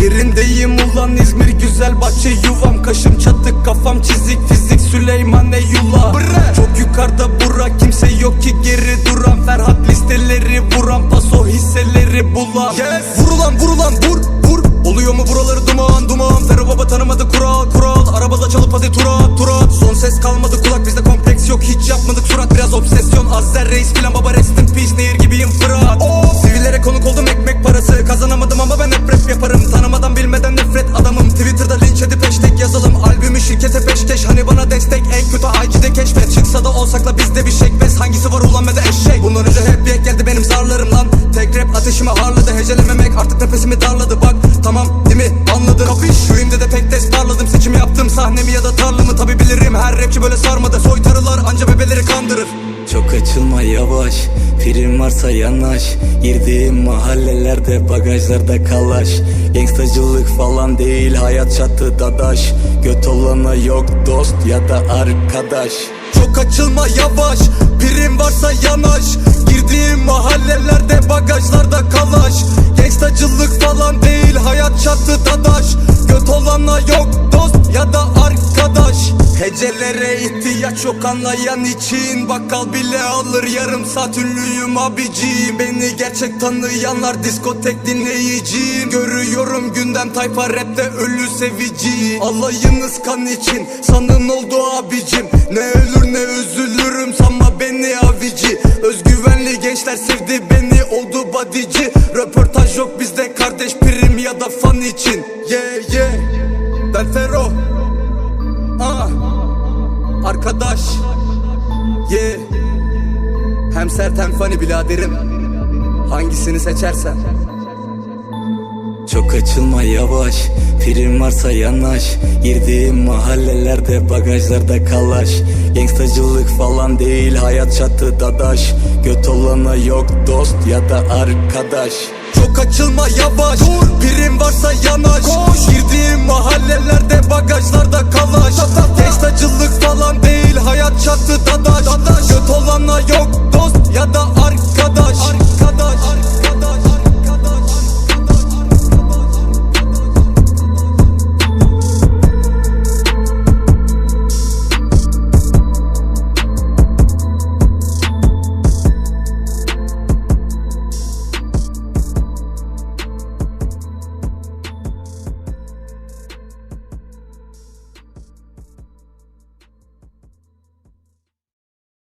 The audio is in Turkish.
İzmir'deyim ulan İzmir güzel bahçe yuvam. Kaşım çatık kafam çizik fizik. Süleyman Eyullah Çok yukarıda bura kimse yok ki geri Ek geldi benim zarlarım lan. Tek rap ateşimi harladı Hecelememek artık nefesimi darladı. Bak tamam değil mi? Anladın. Kapış Şu rimde de pek test parladım Seçim yaptım sahnemi ya da tarlamı Tabi bilirim her rapçi böyle sarmadı. Soytarılar anca bebeleri kandırır. Çok açılma yavaş. Prim varsa yanaş. Girdiğim mahallelerde bagajlarda kalaş. Gangstacılık falan değil hayat çatı dadaş. Göt olana yok dost ya da arkadaş. Çok açılma yavaş Falan değil hayat çatı dadaş Göt olana yok dost ya da arkadaş. Hecelere ihtiyaç yok anlayan için Bakkal bile alır. Yarım saat ünlüyüm abicim. Beni gerçek tanıyanlar diskotek dinleyiciyim. Görüyorum gündem tayfa rapte ölü sevici Alayınız kan için sanın oldu abicim. Ne ölür ne üzülürüm sanma beni avici. Özgüvenli gençler sevdi beni oldu badici. Röportaj yok bizde için Yeah yeah. Ben Fero Ah. Arkadaş. Yeah. Hem sert hem funny biraderim. Hangisini seçersen çok açılma yavaş. Prim varsa yanaş. Girdiğim mahallelerde bagajlarda kalaş. Gangstacılık falan değil hayat çatı dadaş. Göt olana yok dost ya da arkadaş. Çok açılma yavaş. Dur. Prim varsa yanaş. Koş. Girdiğim mahallelerde bagajlarda